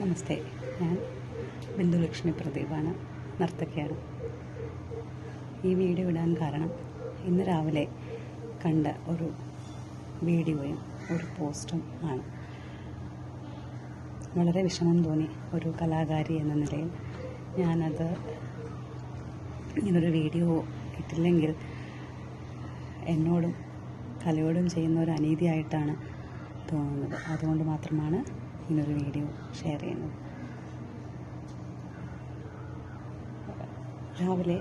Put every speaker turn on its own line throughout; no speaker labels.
നമസ്തേ. ഞാൻ ബിന്ദുലക്ഷ്മി പ്രദീപാണ് നർത്തകിയാണ്. ഈ വീഡിയോ ഇടാൻ കാരണം ഇന്ന് രാവിലെ കണ്ട ഒരു വീഡിയോയും ഒരു പോസ്റ്റും ആണ്. വളരെ വിഷമം തോന്നി ഒരു കലാകാരി എന്ന നിലയിൽ. ഞാനത് ഇങ്ങനൊരു വീഡിയോ ഇട്ടില്ലെങ്കിൽ എന്നോടും കലയോടും ചെയ്യുന്ന ഒരു അനീതിയായിട്ടാണ് തോന്നുന്നത്. അതുകൊണ്ട് മാത്രമാണ് ഇങ്ങനൊരു വീഡിയോ ഷെയർ ചെയ്യുന്നത് രാവിലെ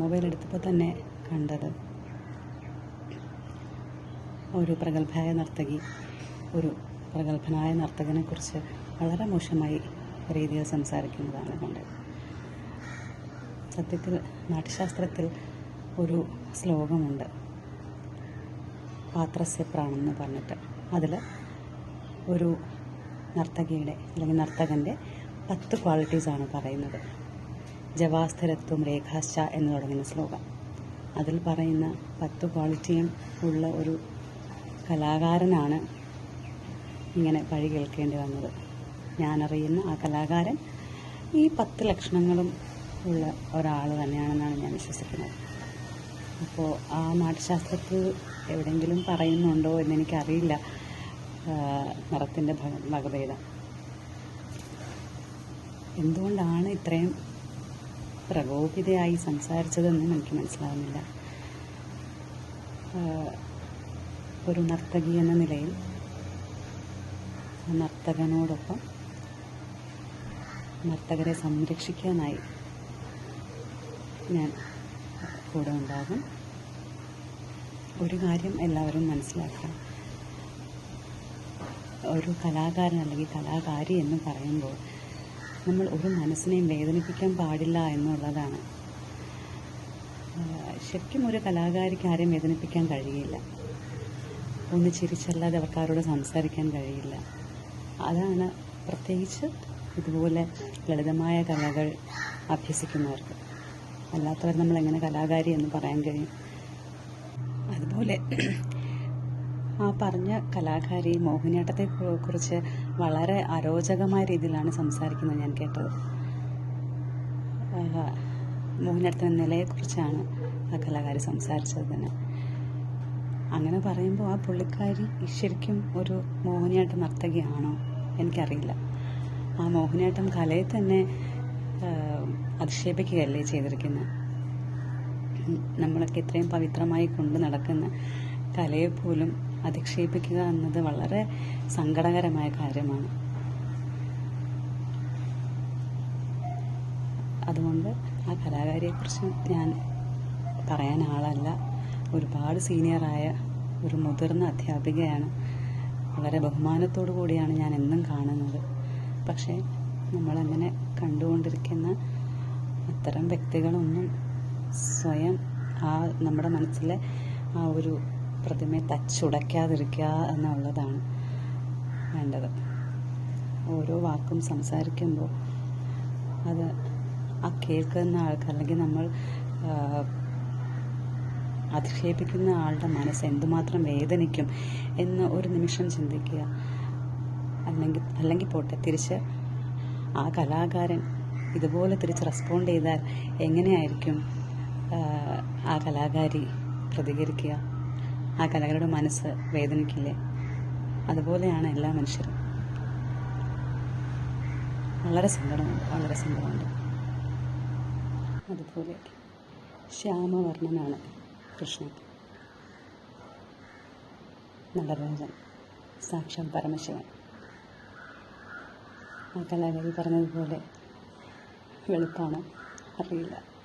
മൊബൈൽ എടുത്തപ്പോൾ തന്നെ കണ്ടത് ഒരു പ്രഗത്ഭയായ നർത്തകി ഒരു പ്രഗത്ഭനായ നർത്തകനെ കുറിച്ച് വളരെ മോശമായി രീതിയിൽ സംസാരിക്കുന്നതാണ് കണ്ടത്. സത്യത്തിൽ നാട്യശാസ്ത്രത്തിൽ ഒരു ശ്ലോകമുണ്ട്. പാത്രസ്യ പ്രാണെന്ന് പറഞ്ഞിട്ട്. അതിൽ ഒരു നർത്തകിയുടെ അല്ലെങ്കിൽ നർത്തകന്റെ പത്ത് ക്വാളിറ്റീസാണ് പറയുന്നത്. ജവാസ്ഥിരത്വം രേഖാശ എന്ന് തുടങ്ങുന്ന ശ്ലോകം. അതിൽ പറയുന്ന പത്ത് ക്വാളിറ്റിയും ഉള്ള ഒരു കലാകാരനാണ് ഇങ്ങനെ പഴി കേൾക്കേണ്ടി വന്നത്. ഞാനറിയുന്ന ആ കലാകാരൻ ഈ പത്ത് ലക്ഷണങ്ങളും ഉള്ള ഒരാൾ തന്നെയാണെന്നാണ് ഞാൻ വിശ്വസിക്കുന്നത്. അപ്പോൾ ആ നാട്യശാസ്ത്രത്തിൽ എവിടെയെങ്കിലും പറയുന്നുണ്ടോ എന്നെനിക്കറിയില്ല നിറത്തിന്റെ വകഭേദം എന്തുകൊണ്ടാണ് ഇത്രയും പ്രകോപിതയായി സംസാരിച്ചതെന്നും എനിക്ക് മനസ്സിലാവുന്നില്ല. ഒരു നർത്തകി എന്ന നിലയിൽ നർത്തകനോടൊപ്പം നർത്തകരെ സംരക്ഷിക്കാനായി ഞാൻ കൂടെ ഉണ്ടാകും. ഒരു കാര്യം എല്ലാവരും മനസ്സിലാക്കണം. ഒരു കലാകാരൻ അല്ലെങ്കിൽ കലാകാരി എന്ന് പറയുമ്പോൾ നമ്മൾ ഒരു മനസ്സിനെയും വേദനിപ്പിക്കാൻ പാടില്ല എന്നുള്ളതാണ്. ശരിക്കും ഒരു കലാകാരിക്ക് ആരെയും വേദനിപ്പിക്കാൻ കഴിയില്ല. ഒന്ന് ചിരിച്ചല്ലാതെ അവർക്കാരോട് സംസാരിക്കാൻ കഴിയില്ല. അതാണ് പ്രത്യേകിച്ച് ഇതുപോലെ ലളിതമായ കലകൾ അഭ്യസിക്കുന്നവർക്ക്. അല്ലാത്തവർ നമ്മൾ എങ്ങനെ കലാകാരി എന്ന് പറയാൻ കഴിയും? അതുപോലെ ആ പറഞ്ഞ കലാകാരി മോഹിനിയാട്ടത്തെ കുറിച്ച് വളരെ അരോചകമായ രീതിയിലാണ് സംസാരിക്കുന്നത് ഞാൻ കേട്ടത്. മോഹിനിയാട്ടത്തിന്റെ നിലയെക്കുറിച്ചാണ് ആ കലാകാരി സംസാരിച്ചത് തന്നെ അങ്ങനെ പറയുമ്പോൾ ആ പുള്ളിക്കാരി ശരിക്കും ഒരു മോഹിനിയാട്ട നർത്തകിയാണോ? എനിക്കറിയില്ല. ആ മോഹിനിയാട്ടം കലയെ തന്നെ അധിക്ഷേപിക്കുകയല്ലേ ചെയ്തിരിക്കുന്നത് നമ്മളൊക്കെ ഇത്രയും പവിത്രമായി കൊണ്ട് നടക്കുന്ന കലയെ പോലും അധിക്ഷേപിക്കുക എന്നത് വളരെ സങ്കടകരമായ കാര്യമാണ്. അതുകൊണ്ട് ആ കലാകാരിയെക്കുറിച്ച് ഞാൻ പറയാൻ ആളല്ല. ഒരുപാട് സീനിയറായ ഒരു മുതിർന്ന അധ്യാപികയാണ്. വളരെ ബഹുമാനത്തോടു കൂടിയാണ് ഞാൻ എന്നും കാണുന്നത്. പക്ഷേ നമ്മളങ്ങനെ കണ്ടുകൊണ്ടിരിക്കുന്ന അത്തരം വ്യക്തികളൊന്നും സ്വയം ആ നമ്മുടെ മനസ്സിലെ ആ ഒരു പ്രതിമയെ തച്ചുടയ്ക്കാതിരിക്കുക എന്നുള്ളതാണ് വേണ്ടത്. ഓരോ വാക്കും സംസാരിക്കുമ്പോൾ അത് ആ കേൾക്കുന്ന ആൾക്ക് അല്ലെങ്കിൽ നമ്മൾ അധിക്ഷേപിക്കുന്ന ആളുടെ മനസ്സ് എന്തുമാത്രം വേദനിക്കും എന്ന് ഒരു നിമിഷം ചിന്തിക്കുക. അല്ലെങ്കിൽ അല്ലെങ്കിൽ പോട്ടെ തിരിച്ച് ആ കലാകാരൻ ഇതുപോലെ തിരിച്ച് റെസ്പോണ്ട് ചെയ്താൽ എങ്ങനെയായിരിക്കും ആ കലാകാരി പ്രതികരിക്കുക? ആ കലകളുടെ മനസ്സ് വേദനിക്കില്ലേ? അതുപോലെയാണ് എല്ലാ മനുഷ്യരും. വളരെ സങ്കടമുണ്ട് വളരെ സങ്കടമുണ്ട്. അതുപോലെ ശ്യാമവർണനാണ് കൃഷ്ണൻ. നടരാജൻ സാക്ഷാൽ പരമശിവൻ. ആ കലാകാരി പറഞ്ഞതുപോലെ വെളുപ്പാണ്? അറിയില്ല.